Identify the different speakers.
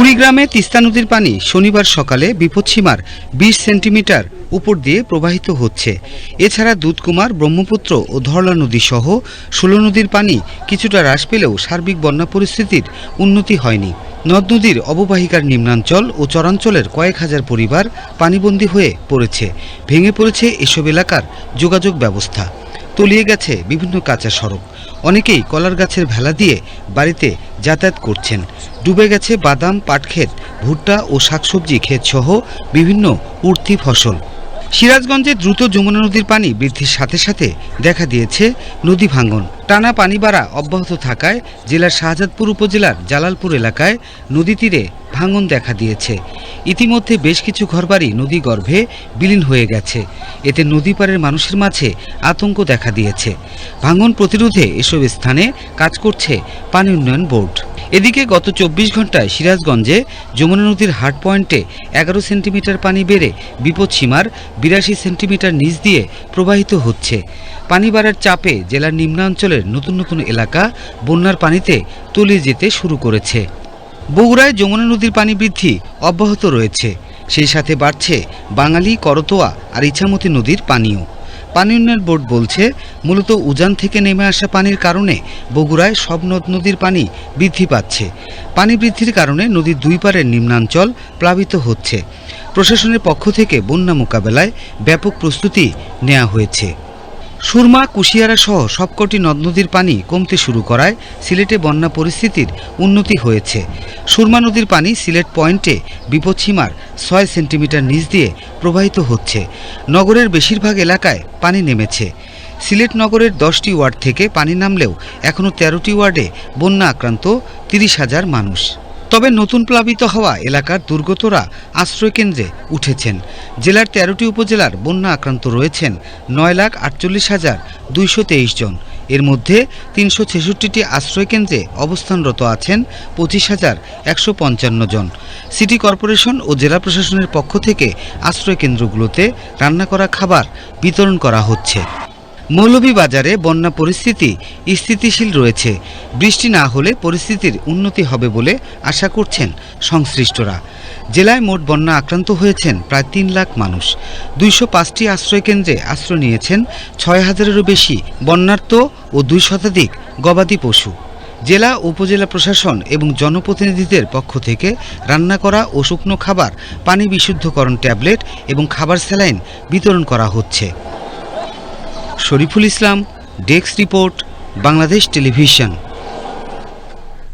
Speaker 1: কুড়িগ্রামে তিস্তা নদীর পানি শনিবার সকালে বিপদসীমার বিশ সেন্টিমিটার উপর দিয়ে প্রবাহিত হচ্ছে। এছাড়া দুধকুমার, ব্রহ্মপুত্র ও ধরলা নদী সহ ষোলো নদীর পানি কিছুটা হ্রাস পেলেও সার্বিক বন্যা পরিস্থিতির উন্নতি হয়নি। নদ নদীর অববাহিকার নিম্নাঞ্চল ও চরাঞ্চলের কয়েক হাজার পরিবার পানিবন্দী হয়ে পড়েছে। ভেঙে পড়েছে এসব এলাকার যোগাযোগ ব্যবস্থা। তলিয়ে গেছে বিভিন্ন কাঁচা সড়ক। অনেকেই কলার গাছের ভেলা দিয়ে বাড়িতে যাতায়াত করছেন। ডুবে গেছে বাদাম, পাটক্ষেত, ভুট্টা ও শাকসবজি ক্ষেত সহ বিভিন্ন উর্তি ফসল। সিরাজগঞ্জে দ্রুত যমুনা নদীর পানি বৃদ্ধির সাথে সাথে দেখা দিয়েছে নদী ভাঙ্গন টানা পানি বাড়া অব্যাহত থাকায় জেলার শাহজাদপুর উপজেলার জালালপুর এলাকায় নদী তীরে ভাঙন দেখা দিয়েছে। ইতিমধ্যে বেশ কিছু ঘরবাড়ি নদী গর্ভে বিলীন হয়ে গেছে। এতে নদী পাড়ের মানুষের মাঝে আতঙ্ক দেখা দিয়েছে। ভাঙন প্রতিরোধে এসব স্থানে কাজ করছে পানি উন্নয়ন বোর্ড। এদিকে গত চব্বিশ ঘন্টায় সিরাজগঞ্জে যমুনা নদীর হাট পয়েন্টে এগারো সেন্টিমিটার পানি বেড়ে বিপদসীমার বিরাশি সেন্টিমিটার নিচ দিয়ে প্রবাহিত হচ্ছে। পানি বাড়ার চাপে জেলার নিম্নাঞ্চলের নতুন নতুন এলাকা বন্যার পানিতে তলিয়ে যেতে শুরু করেছে। বগুড়ায় যমুনা নদীর পানি বৃদ্ধি অব্যাহত রয়েছে। সেই সাথে বাড়ছে বাঙালি, করতোয়া আর ইছামতি নদীর পানিও। পানি উন্নয়ন বোর্ড বলছে, মূলত উজান থেকে নেমে আসা পানির কারণে বগুড়ায় সব নদ নদীর পানি বৃদ্ধি পাচ্ছে। পানি বৃদ্ধির কারণে নদীর দুই পারের নিম্নাঞ্চল প্লাবিত হচ্ছে। প্রশাসনের পক্ষ থেকে বন্যা মোকাবেলায় ব্যাপক প্রস্তুতি নেওয়া হয়েছে। সুরমা, কুশিয়ারা সহ সবকটি নদ নদীর পানি কমতে শুরু করায় সিলেটে বন্যা পরিস্থিতির উন্নতি হয়েছে। সুরমা নদীর পানি সিলেট পয়েন্টে বিপদসীমার ছয় সেন্টিমিটার নিচ দিয়ে প্রবাহিত হচ্ছে। নগরের বেশিরভাগ এলাকায় পানি নেমেছে। সিলেট নগরের দশটি ওয়ার্ড থেকে পানি নামলেও এখনও তেরোটি ওয়ার্ডে বন্যা আক্রান্ত তিরিশ হাজার মানুষ। তবে নতুন প্লাবিত হওয়া এলাকার দুর্গতরা আশ্রয়কেন্দ্রে উঠেছেন। জেলার তেরোটি উপজেলার বন্যা আক্রান্ত রয়েছেন নয় লাখ আটচল্লিশ হাজার দুইশো তেইশ জন। এর মধ্যে তিনশো ছেষট্টিটি আশ্রয়কেন্দ্রে অবস্থানরত আছেন পঁচিশ হাজার একশো পঞ্চান্ন জন। সিটি কর্পোরেশন ও জেলা প্রশাসনের পক্ষ থেকে আশ্রয়কেন্দ্রগুলোতে রান্না করা খাবার বিতরণ করা হচ্ছে। মৌলভীবাজারে বন্যা পরিস্থিতি স্থিতিশীল রয়েছে। বৃষ্টি না হলে পরিস্থিতির উন্নতি হবে বলে আশা করছেন সংশ্লিষ্টরা। জেলায় মোট বন্যা আক্রান্ত হয়েছেন প্রায় তিন লাখ মানুষ। দুইশো পাঁচটি আশ্রয়কেন্দ্রে আশ্রয় নিয়েছেন ছয় হাজারেরও বেশি বন্যার্ত ও দুই শতাধিক গবাদি পশু। জেলা উপজেলা প্রশাসন এবং জনপ্রতিনিধিদের পক্ষ থেকে রান্না করা ও শুকনো খাবার, পানি বিশুদ্ধকরণ ট্যাবলেট এবং খাবার স্যালাইন বিতরণ করা হচ্ছে। Shariful Islam desk report Bangladesh television.